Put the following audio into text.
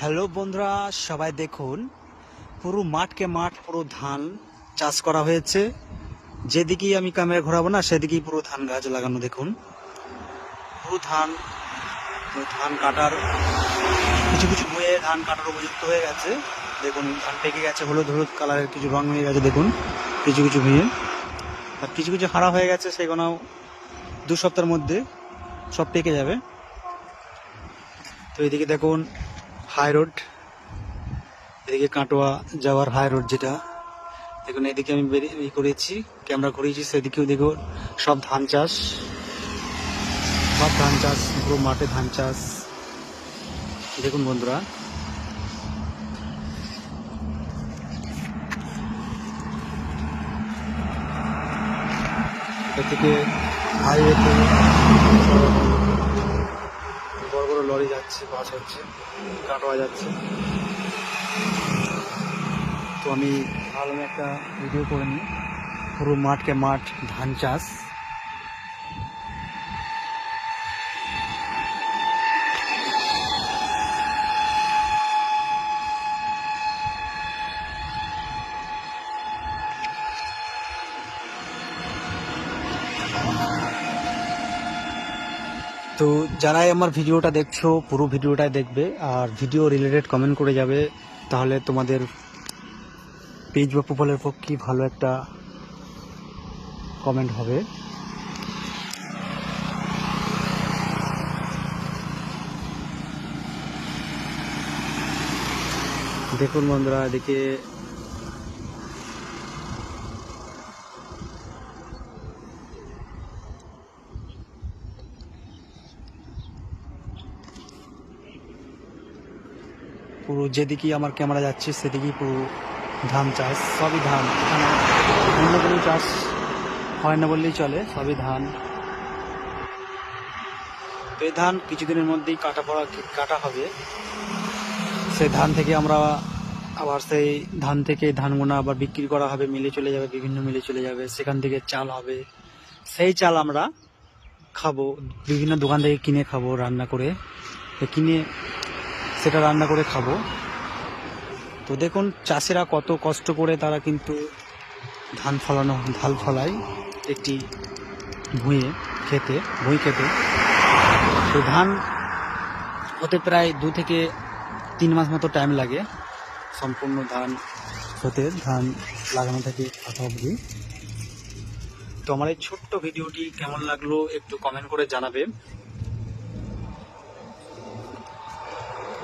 Hello বন্ধুরা, সবাই দেখুন। পুরো মাঠকে মাঠ, পুরো ধান চাষ করা হয়েছে। যেদিকেই আমি ক্যামেরা ঘোরাবো না, সেদিকেই পুরো ধান গাছ লাগানো, দেখুন। পুরো ধান ধান কাটার, কিছু কিছু বয়ে ধান কাটার উপযুক্ত হয়ে গেছে। দেখুন, ধান পেকে গেছে, হলুদ হলুদ কালারের কিছু রং হয়ে গেছে, দেখুন। কিছু কিছু ভুঁয়ে আর কিছু কিছু হারা হয়ে গেছে সেগুলো দু সপ্তাহের মধ্যে সব পেকে যাবে। তো এদিকে দেখুন হাই রোড এদিকে কাটোয়া যাওয়ার হাই রোড যেটা, দেখুন এদিকে আমি বেরিয়ে করেছি ক্যামেরা ঘুরিয়েছি সেদিকেও দেখো সব ধান চাষ। সব ধান চাষ, পুরো মাঠে ধান চাষ। দেখুন বন্ধুরা। এদিকে হাইওয়েতে লরি যাচ্ছে, বাস হচ্ছে, কাটোয়া যাচ্ছে। তো আমি ভালো একটা ভিডিও করে নিই। পুরো মাঠকে মাঠ, ধান চাষ। তো যারাই আমার ভিডিওটা দেখছ, পুরো ভিডিওটাই দেখবে, আর ভিডিও রিলেটেড কমেন্ট করে যাবে, তাহলে তোমাদের পেজ বা প্রোফাইলের পক্ষে ভালো একটা কমেন্ট হবে। দেখুন বন্ধুরা, এদিকে পুরো যেদিকেই আমার ক্যামেরা যাচ্ছে, সেদিকেই পুরো ধান চাষ, সবই ধান। এখানে অন্য কোনো চাষ হয় না বললেই চলে, সবই ধান। এই ধান কিছুদিনের মধ্যেই কাটা পড়া কাটা হবে। সেই ধান থেকে আমরা আবার সেই ধান থেকে ধানগুনা আবার বিক্রি করা হবে, মিলে চলে যাবে, বিভিন্ন মিলে চলে যাবে, সেখান থেকে চাল হবে। সেই চাল আমরা খাব, বিভিন্ন দোকান থেকে কিনে খাব, রান্না করে। কিনে সেটা রান্না করে খাব। তো দেখুন, চাষিরা কত কষ্ট করে তারা কিন্তু ধান ফলানো, ধান ফলায় একটি ভুঁয়ে খেতে, ভুঁই খেতে। তো ধান হতে প্রায় দু থেকে তিন মাস মতো টাইম লাগে সম্পূর্ণ ধান হতে, ধান লাগানো থেকে কাটা অবধি। তো আমার এই ছোট্ট ভিডিওটি কেমন লাগল একটু কমেন্ট করে জানাবে